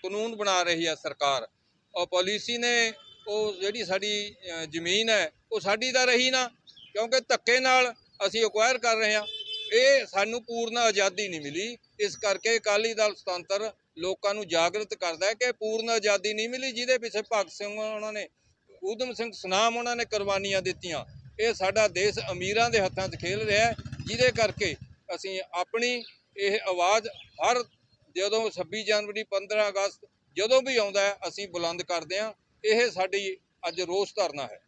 ਕਾਨੂੰਨ ਬਣਾ ਰਹੀ ਹੈ ਸਰਕਾਰ। ਉਹ ਪਾਲਿਸੀ ਨੇ ਉਹ ਜਿਹੜੀ ਸਾਡੀ ਜ਼ਮੀਨ ਹੈ, ਉਹ ਸਾਡੀ ਤਾਂ ਰਹੀ ਨਾ, ਕਿਉਂਕਿ ਧੱਕੇ ਨਾਲ ਅਸੀਂ ਅਕਵਾਇਰ ਕਰ ਰਹੇ ਹਾਂ। ਇਹ ਸਾਨੂੰ ਪੂਰਨ ਆਜ਼ਾਦੀ ਨਹੀਂ ਮਿਲੀ। ਇਸ ਕਰਕੇ ਅਕਾਲੀ ਦਲ ਸੁਤੰਤਰ ਲੋਕਾਂ ਨੂੰ ਜਾਗਰਤ ਕਰਦਾ ਹੈ ਕਿ ਪੂਰਨ ਆਜ਼ਾਦੀ ਨਹੀਂ ਮਿਲੀ, ਜਿਹਦੇ ਪਿੱਛੇ ਭਗਤ ਸਿੰਘ ਉਹਨਾਂ ਨੇ, ਊਧਮ ਸਿੰਘ ਸੁਨਾਮ ਉਹਨਾਂ ਨੇ ਕੁਰਬਾਨੀਆਂ ਦਿੱਤੀਆਂ। ਇਹ ਸਾਡਾ ਦੇਸ਼ ਅਮੀਰਾਂ ਦੇ ਹੱਥਾਂ 'ਚ ਖੇਲ ਰਿਹਾ ਜਿਹਦੇ ਕਰਕੇ ਅਸੀਂ ਆਪਣੀ ਇਹ ਆਵਾਜ਼ ਹਰ ਜਦੋਂ 26 ਜਨਵਰੀ 15 ਅਗਸਤ ਜਦੋਂ ਵੀ ਆਉਂਦਾ ਅਸੀਂ ਬੁਲੰਦ ਕਰਦੇ ਹਾਂ। ਇਹ ਸਾਡੀ ਅੱਜ ਰੋਸ ਧਰਨਾ ਹੈ।